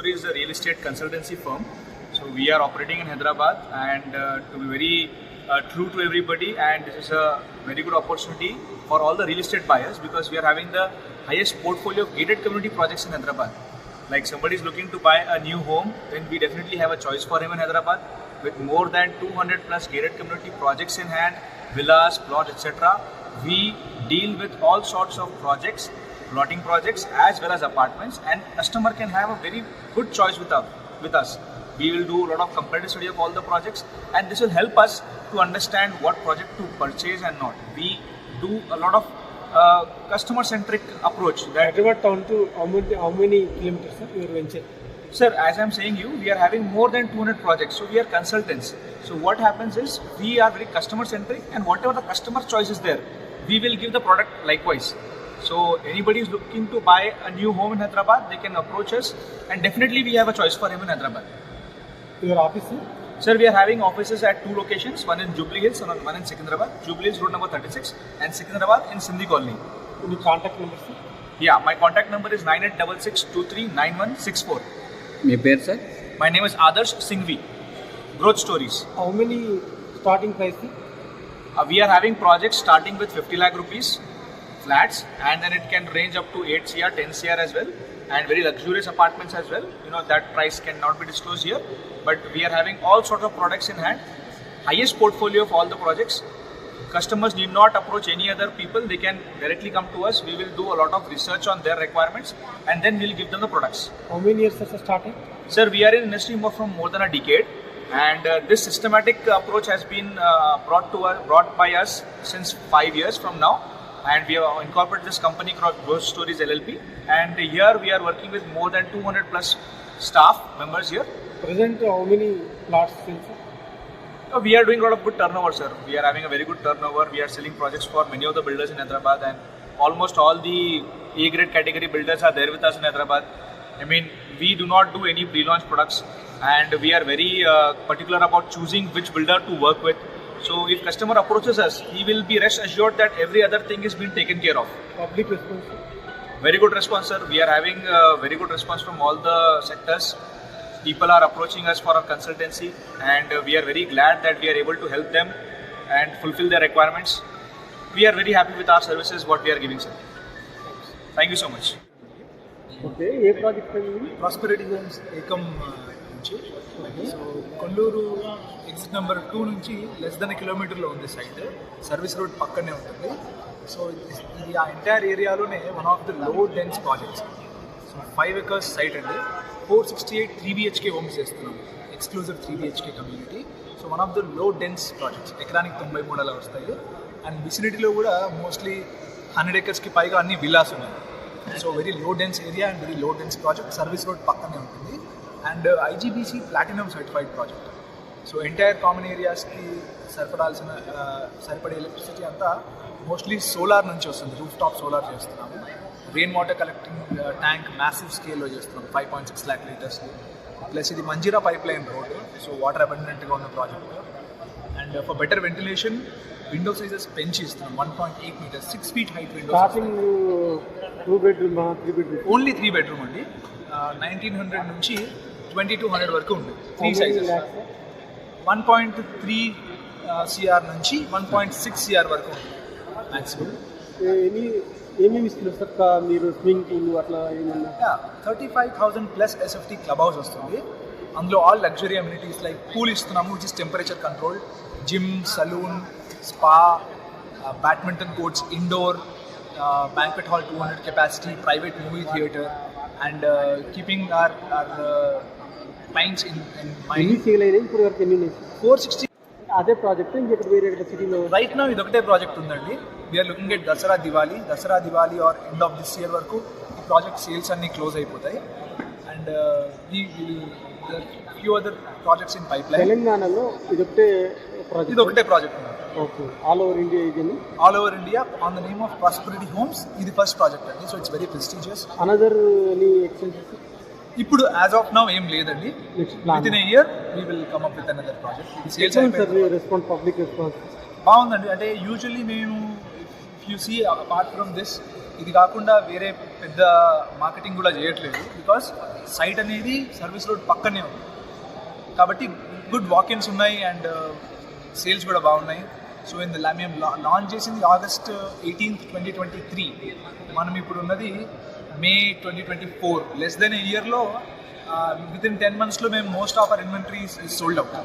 Story is a real estate consultancy firm. So we are operating in Hyderabad, and uh, to be very uh, true to everybody, and this is a very good opportunity for all the real estate buyers because we are having the highest portfolio of gated community projects in Hyderabad. Like somebody is looking to buy a new home, then we definitely have a choice for him in Hyderabad with more than 200 plus gated community projects in hand, villas, plots, etc. We deal with all sorts of projects, plotting projects as well as apartments, and customer can have a very good choice with us. With us, we will do a lot of comparative study of all the projects, and this will help us to understand what project to purchase and not. We do a lot of uh, customer-centric approach that town to how many, how many kilometers, sir, your venture? Sir, as I'm saying you, we are having more than 200 projects. So we are consultants. So what happens is we are very customer centric and whatever the customer choice is there, we will give the product likewise. So anybody is looking to buy a new home in Hyderabad, they can approach us, and definitely we have a choice for him in Hyderabad. Your office? Sir, we are having offices at two locations: one in Jubilee Hills and one in Secunderabad. Jubilee Hills Road number 36, and Secunderabad in Sindhi Colony. Your contact number, sir? Yeah, my contact number is 9866239164. My name, sir? My name is Adarsh Singhvi. Growth Stories. How many starting price? Uh, we are having projects starting with 50 lakh rupees flats and then it can range up to 8 cr 10 cr as well and very luxurious apartments as well. You know that price cannot be disclosed here but we are having all sorts of products in hand. Highest portfolio of all the projects. Customers need not approach any other people. They can directly come to us. We will do a lot of research on their requirements and then we'll give them the products. How many years, sir, starting? Sir, we are in industry more from more than a decade, and uh, this systematic approach has been uh, brought to us, brought by us since five years from now, and we have incorporated this company called Growth Stories LLP, and here we are working with more than 200 plus staff members here. Present, how many plots, sir? Uh, we are doing a lot of good turnover, sir. We are having a very good turnover. We are selling projects for many of the builders in Hyderabad, and almost all the A grade category builders are there with us in Hyderabad. I mean, we do not do any pre launch products, and we are very uh, particular about choosing which builder to work with. So if customer approaches us, he will be rest assured that every other thing is being taken care of. Public response. Very good response, sir. We are having very good response from all the sectors. People are approaching us for a consultancy, and we are very glad that we are able to help them and fulfill their requirements. We are very happy with our services, what we are giving, sir. Thank you so much. Okay, ये Prosperity Homes एकम uh, నుంచి. So Kollur exit number two నుంచి less than కిలోమీటర్లో ఉంది site service road పక్కనే ఉంటుంది. So ఇది- ఆ ఎంటైర్ ఏరియాలోనే one of the low dense projects so five acres site అండి. Four sixty eight three BHK homes చేస్తున్నాం. Exclusive three BHK community so one of the low dense projects ఎకరానికి తొంభై మూడు అలా వస్తాయి అండ్ విసినిటీలో కూడా మోస్ట్లీ హండ్రెడ్ ఎకర్స్కి పైగా అన్ని విల్లాస్ ఉన్నాయి. So very low dense area and very low dense project service road పక్కనే ఉంటుంది. And IGBC platinum certified project so entire common ఏరియాస్కి సరిపడాల్సిన ఆ, సరిపడే ఎలక్ట్రిసిటీ అంతా మోస్ట్లీ సోలార్ నుంచి వస్తుంది. రూఫ్ టాప్ సోలార్ చేస్తున్నాము rain water collecting tank massive స్కేల్లో చేస్తున్నాం five point six lakh litres plus ఇది Manjira pipe line road so water అబండెంట్గా ఉన్న project and for better ventilation window sizes పెంచి ఇస్తున్నాం. One point eight metres six feet height starting two bedroom only three bedroom అండి. Nineteen hundred నుంచి twenty two hundred వరకు ఉంది three sizes one point three CR నుంచి one point six CR వరకు ఉంది maximum ఏమేమి ఇస్తున్నారు సార్ మీరు స్విమ్మింగ్ పూల్ అట్లా ఏమన్నా? Thirty five thousand plus SFT club house వస్తుంది. అందులో all luxury amenities like pool ఇస్తున్నాము which is temperature control gym salon spa badminton courts indoor banquet hall two hundred capacity private movie theatre and keeping our our clients in ఎన్ని mind sale అయినాయి ఇప్పుడు వరకు ఎన్ని four sixty అదే project ఇంకెక్కడ వేరే సిటీలో రైట్ నా ఇది ఒకటే ప్రాజెక్ట్ ఉందండి. We're looking at Dasara Diwali Dasara Diwali or end of this year వరకు ఈ ప్రాజెక్ట్ సేల్స్ అన్ని క్లోజ్ అయిపోతాయి. అండ్ ఈ few other projects in pipe line తెలంగాణలో ఇది ఒకటే ఇది ప్రాజెక్ట్ ఒకటే ప్రాజెక్ట్ ఉంది. ఓకే ఆల్ ఓవర్ ఇండియా ఇది all over India on the name of prosperity homes ఇది ఫస్ట్ ప్రాజెక్ట్ అండి. So it's very prestigious another any extensions ఇప్పుడు యాజ్ ఆఫ్ నౌ ఏం లేదండి. Within year we will come up with another project ఇది sales response public response బాగుందండి. అంటే usually మేము you see apart from this ఇది కాకుండా వేరే పెద్ద మార్కెటింగ్ కూడా చేయట్లేదు. బికాస్ సైట్ అనేది సర్వీస్ రోడ్ పక్కనే ఉంది. కాబట్టి గుడ్ వాకిన్స్ ఉన్నాయి అండ్ సేల్స్ కూడా బాగున్నాయి. సో ఇన్ ద మేము లాంచ్ చేసింది August eighteenth twenty twenty three మనం ఇప్పుడు ఉన్నది May twenty twenty four less than ఇయర్లో విత్ ఇన్ టెన్ మంత్స్లో మేము most of our inventories is sold out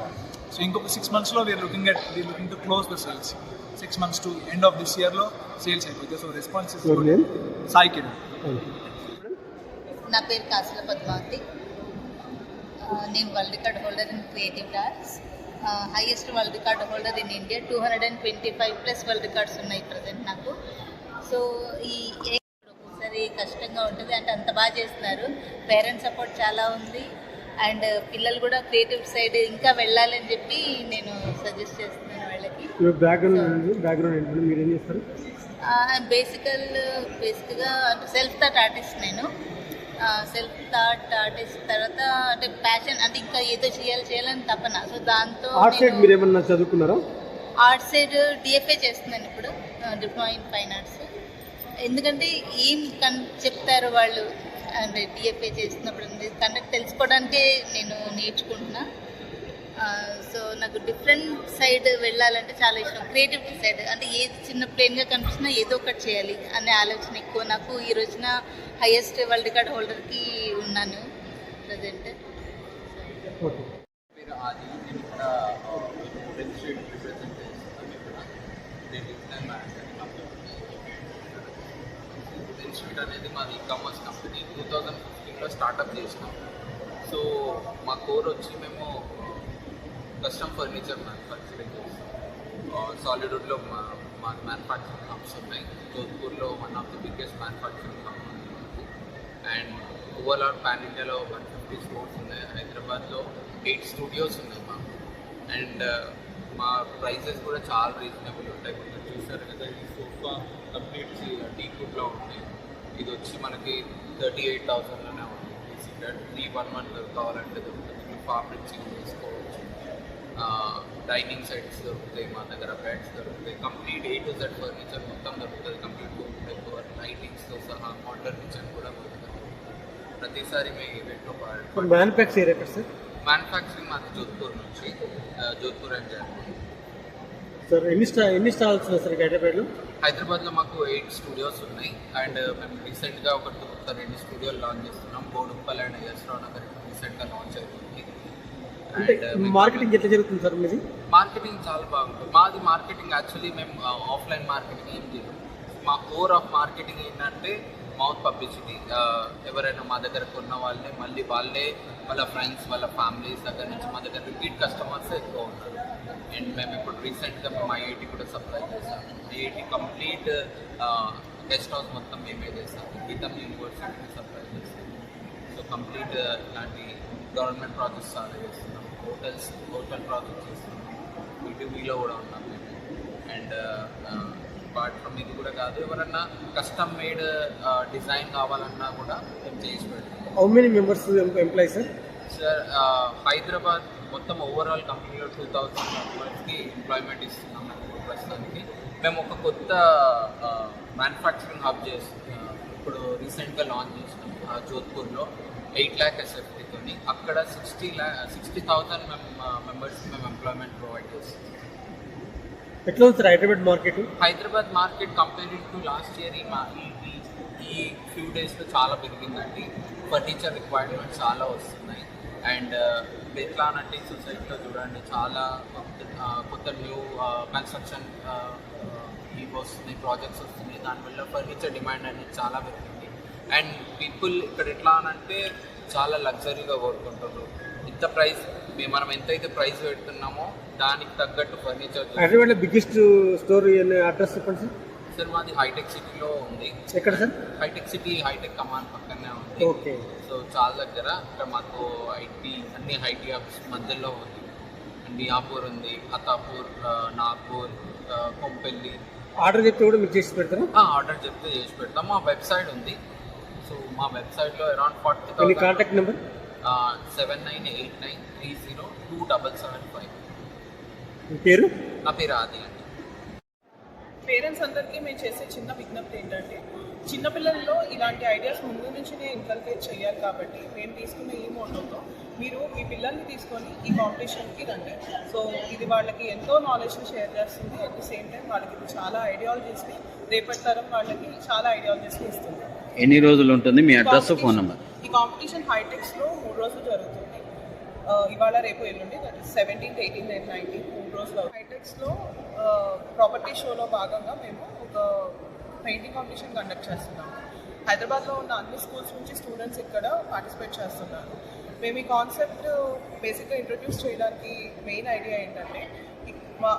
so ఇంకొక సిక్స్ మంత్స్లో we're looking at we're looking to close the sales six months to end of this ఇయర్లో sales అయిపోతాయి so response? Sai Kiran. నా పేరు కాసుల పద్మావతి. నేను world record holder in creative arts highest world record holder in India. Two hundred and twenty five plus world records ఉన్నాయి present నాకు. So ఈ ఒక్కొక్కసారి కష్టంగా ఉంటుంది అంటే అంత బాగా చేస్తున్నారు. పేరెంట్స్ సపోర్ట్ చాలా ఉంది. అండ్ పిల్లలు కూడా క్రియేటివ్ సైడ్ ఇంకా వెళ్ళాలని చెప్పి నేను సజెస్ట్ చేస్తున్నాను వాళ్ళకి. యువర్ బ్యాక్గ్రౌండ్ బ్యాక్గ్రౌండ్ ఏంటంటే మీరు ఏం చేస్తారు? బేసికల్ బేసిక్గా అంటే సెల్ఫ్ థాట్ ఆర్టిస్ట్ నేను. సెల్ఫ్ థాట్ ఆర్టిస్ట్ తర్వాత అంటే ప్యాషన్ అంటే ఇంకా ఏదో చేయాలి చేయాలని తపన. సో దాంతో ఆర్ట్ సైడ్ మీరు ఏమన్నా చదువుకున్నారా? ఆర్ట్ సైడ్ డిఎఫ్ఏ చేస్తున్నాను ఇప్పుడు డిప్లొమా ఇన్ ఫైన్ ఆర్ట్స్. ఎందుకంటే ఏం కన్ చెప్తారు వాళ్ళు? అంటే డిఎఫ్ఏ చేస్తున్నప్పుడు కండక్ట్ తెలుసుకోవడానికే నేను నేర్చుకుంటున్నా. సో నాకు డిఫరెంట్ సైడ్ వెళ్ళాలంటే చాలా ఇష్టం. Creativity side. అంటే ఏది చిన్న ప్లేన్గా కనిపించినా ఏదో ఒకటి చేయాలి అనే ఆలోచన ఎక్కువ. నాకు ఈ రోజున హైయెస్ట్ వరల్డ్ రికార్డ్ హోల్డర్కి ఉన్నాను ప్రజెంట్ ఓకే పేరు ఆది నేను ఇక్కడ వుడెన్ స్ట్రీట్ రిప్రజెంట్ చేస్తున్నాను ఇక్కడ నేను డిజిటల్ స్వీట్ అనేది మాది ecommerce company two thousand ఫిఫ్టీన్లో స్టార్టప్ చేసినాం. సో మా కోర్ వచ్చి మేము కస్టమ్ ఫర్నిచర్ మ్యానుఫ్యాక్చరింగ్ చేస్తాం సాలిడ్వుడ్లో మా మా మ్యానుఫ్యాక్చరింగ్ హబ్స్ ఉన్నాయి. జోధ్పూర్లో one of the biggest manufacturing hub and overall pan ఇండియాలో వన్ ఫిఫ్టీ స్టోర్స్ ఉన్నాయి. హైదరాబాద్లో ఎయిట్ స్టూడియోస్ ఉన్నాయి మాకు అండ్ మా ప్రైసెస్ uh, కూడా చాలా రీజనబుల్ ఉంటాయి. కొంచెం చూసారు కదా ఈ సోఫా కంప్లీట్ టీ వుడ్లో ఉంటాయి ఇది వచ్చి మనకి థర్టీ ఎయిట్ థౌసండ్లోనే ఉంది. త్రీ వన్ వన్ కావాలంటే దొరుకుతుంది. ఫాబ్రిక్ చేంజ్ చేసుకోవచ్చు. డైనింగ్ సెట్స్ దొరుకుతాయి మా దగ్గర బెడ్స్ దొరుకుతాయి. Complete A to Z furniture మొత్తం దొరుకుతుంది. కంప్లీట్ రూమ్ డెకోర్ లైటింగ్స్తో సహా మోడలర్ కిచెన్ కూడా దొరుకుతుంది. ప్రతిసారి మీ ఈవెంట్లో మ్యానుఫ్యాక్చర్ ఎక్కడ సార్? మ్యానుఫ్యాక్చరింగ్ మాది జోధ్పూర్ నుంచి జోధ్పూర్ అండ్ జైపూర్. సార్ ఎన్ని స్టా ఎన్ని స్టాల్స్ ఉన్నాయి సార్ హైదరాబాద్లో? హైదరాబాద్లో మాకు ఎయిట్ స్టూడియోస్ ఉన్నాయి. అండ్ మేము రీసెంట్గా ఒక కొత్త రెండు స్టూడియోలు లాంచ్ చేస్తున్నాం. బోడుప్పల్ అండ్ యశ్రావు నగర్ రీసెంట్గా లాంచ్ అయిపోయింది. అంటే మార్కెటింగ్ ఎట్లా జరుగుతుంది సార్ మీది? మార్కెటింగ్ చాలా బాగుంటుంది. మాది మార్కెటింగ్ యాక్చువల్లీ మేము ఆఫ్లైన్ మార్కెటింగ్ ఏం చేయం మా కోర్ ఆఫ్ మార్కెటింగ్ ఏంటంటే మౌత్ పబ్లిసిటీ ఎవరైనా మా దగ్గర కొన్న వాళ్ళే మళ్ళీ వాళ్ళే వాళ్ళ ఫ్రెండ్స్ వాళ్ళ ఫ్యామిలీస్ దగ్గర నుంచి మా దగ్గర రిపీట్ కస్టమర్స్ ఎక్కువ ఉన్నారు అండ్ మేము ఇప్పుడు రీసెంట్గా మేము ఐఐటి కూడా సప్లై చేసాం ఐఐటి కంప్లీట్ గెస్ట్ హౌస్ మొత్తం మేమే చేసాం గీతం యూనివర్సిటీకి సప్లై చేస్తాం సో కంప్లీట్ ఇలాంటి గవర్నమెంట్ ప్రాజెక్ట్స్ చాలా చేస్తున్నాం. హోటల్స్ హోటల్ ప్రాజెక్ట్స్ చేస్తున్నాం. ఈటీవీలో కూడా ఉన్నాం మేము. అండ్ అపార్ట్ ఫ్రమ్ ఇది కూడా కాదు ఎవరన్నా కస్టమ్ మేడ్ డిజైన్ కావాలన్నా కూడా మేము చేసి పెడతాం how many members employees sir sir Hyderabad మొత్తం ఓవరాల్ కంపెనీలో టూ థౌజండ్ మెంబర్స్కి ఎంప్లాయ్మెంట్ ఇస్తున్నాం ప్రస్తుతానికి. మేము ఒక కొత్త మ్యానుఫ్యాక్చరింగ్ హబ్ చేస్తున్నాం ఇప్పుడు రీసెంట్గా లాంచ్ చేసినాం ఆ, జోధ్పూర్లో. ఎయిట్ ల్యాక్ ఎస్ఎఫ్టీతోని అక్కడ సిక్స్టీ ల్యా సిక్స్టీ థౌజండ్ మెంబర్స్కి మేము ఎంప్లాయ్మెంట్ ప్రొవైడ్ చేస్తున్నాం. ఎట్లా ఉంది sir Hyderabad market? Hyderabad market comparing to last year ఈ మా ఈ ఈ- ఈ ఫ్యూ డేస్లో చాలా పెరిగిందండి. ఫర్నిచర్ రిక్వైర్మెంట్స్ చాలా వస్తున్నాయి. అండ్ ఎట్లా అంటే సొసైటీలో చూడండి. చాలా కొత్త న్యూ కన్స్ట్రక్షన్ ఇవి వస్తున్నాయి ప్రాజెక్ట్స్ వస్తున్నాయి. దానివల్ల ఫర్నిచర్ డిమాండ్ అనేది చాలా పెరిగింది. అండ్ పీపుల్ ఇక్కడ ఎట్లా అనంటే చాలా లగ్జరీగా కోరుకుంటారు ఇంత ప్రైస్ మనం ఎంతైతే ప్రైస్ పెడుతున్నామో దానికి తగ్గట్టు ఫర్నిచర్ హైదరాబాద్లో బిగ్గెస్ట్ స్టోర్ అడ్రస్ చెప్పండి సార్ సార్ మాది హైటెక్ సిటీలో ఉంది. ఎక్కడ sir hitech city hitech command పక్కనే ఉంది. ఓకే. సో చాలా దగ్గర ఇక్కడ మాకు ఐటీ అన్ని ఐటీ హబ్స్ మధ్యలో ఉంది. మియాపూర్ ఉంది అతాపూర్ నాగ్పూర్ కొంపెల్లి. ఆర్డర్ చెప్తే కూడా మీరు చేసి పెడతారా? ఆర్డర్ చెప్తే చేసి పెడతాం. మా వెబ్సైట్ ఉంది. సో మా వెబ్సైట్లో around forty contact number seven nine eight nine three zero two double seven five మీ పేరు? నా పేరు ఆది అండి. పేరెంట్స్ అందరికీ మేము చేసే చిన్న విజ్ఞప్తి ఏంటంటే చిన్నపిల్లల్లో ఇలాంటి ఐడియాస్ ముందు నుంచినే ఇన్కల్కేట్ చేయాలి కాబట్టి మేము తీసుకున్న ఈ మోటోతో మీరు మీ పిల్లల్ని తీసుకొని ఈ కాంపిటీషన్కి రండి. సో ఇది వాళ్ళకి ఎంతో నాలెడ్జ్ని షేర్ చేస్తుంది. అట్ ది సేమ్ టైం వాళ్ళకి ఇది చాలా ఐడియాలజీస్ని రేపటి తరం వాళ్ళకి చాలా ఐడియాలజీస్ని ఇస్తుంది. ఎన్ని రోజులు ఉంటుంది? మీ అడ్రస్ ఫోన్ నెంబర్ ఈ కాంపిటీషన్ హైటెక్స్లో మూడు రోజులు జరుగుతుంది. ఇవాళ రేపు ఎల్లుండి that is seventeenth eighteenth and nineteenth మూడు రోజులు హైటెక్స్లో ప్రాపర్టీ షోలో భాగంగా మేము ఒక పెయింటింగ్ కాంపిటీషన్ కండక్ట్ చేస్తున్నాము హైదరాబాద్లో ఉన్న అన్ని స్కూల్స్ నుంచి స్టూడెంట్స్ ఇక్కడ పార్టిసిపేట్ చేస్తున్నారు. మేము ఈ కాన్సెప్ట్ బేసిక్గా ఇంట్రడ్యూస్ చేయడానికి మెయిన్ ఐడియా ఏంటంటే మా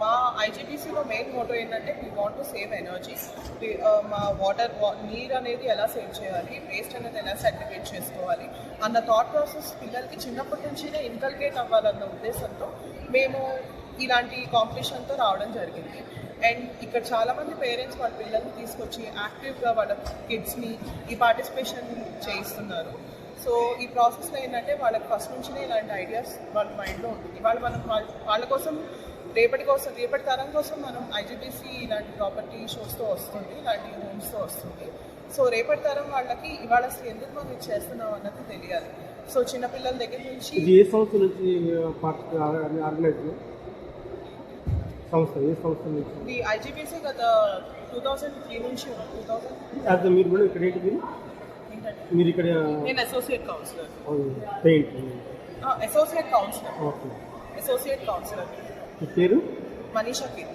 మా ఐజీబీసీలో మెయిన్ మోటో ఏంటంటే we want to save energy మా వాటర్ నీరు అనేది ఎలా సేవ్ చేయాలి? వేస్ట్ అనేది ఎలా సర్టిఫికేట్ చేసుకోవాలి? అన్న థాట్ ప్రాసెస్ పిల్లలకి చిన్నప్పటి నుంచినే ఇన్కల్కేట్ అవ్వాలన్న ఉద్దేశంతో మేము ఇలాంటి కాంపిటీషన్తో రావడం జరిగింది. అండ్ ఇక్కడ చాలామంది పేరెంట్స్ వాళ్ళ పిల్లల్ని తీసుకొచ్చి యాక్టివ్గా వాళ్ళ కిడ్స్ని ఈ పార్టిసిపేషన్ చేయిస్తున్నారు. సో ఈ ప్రాసెస్లో ఏంటంటే వాళ్ళకి ఫస్ట్ నుంచినే ఇలాంటి ఐడియాస్ వాళ్ళ మైండ్లో ఉంటుంది. వాళ్ళు మనం వాళ్ళ వాళ్ళ కోసం రేపటి కోసం రేపటి తరం కోసం మనం ఐజీబీసీ ఇలాంటి ప్రాపర్టీ షోస్తో వస్తుంది ఇలాంటి హోమ్స్తో వస్తుంది. సో రేపటి తరం వాళ్ళకి ఇవాళ అసలు ఎందుకు మనం చేస్తున్నాం అన్నది తెలియాలి. సో చిన్నపిల్లల దగ్గర నుంచి ఏ సంస్థ నుంచి సంస్థ ఏ సంస్థ నుంచి ఇది ఐజీబీసీ గత టూ థౌజండ్ త్రీ నుంచి టూ థౌజండ్ అది మీరు కూడా ఇక్కడ ఏంటి మీరు? ఇక్కడ నేను associate counsellor paint. Associate counsellor okay. Associate counsellor మీ పేరు? మనీషా కీర్తి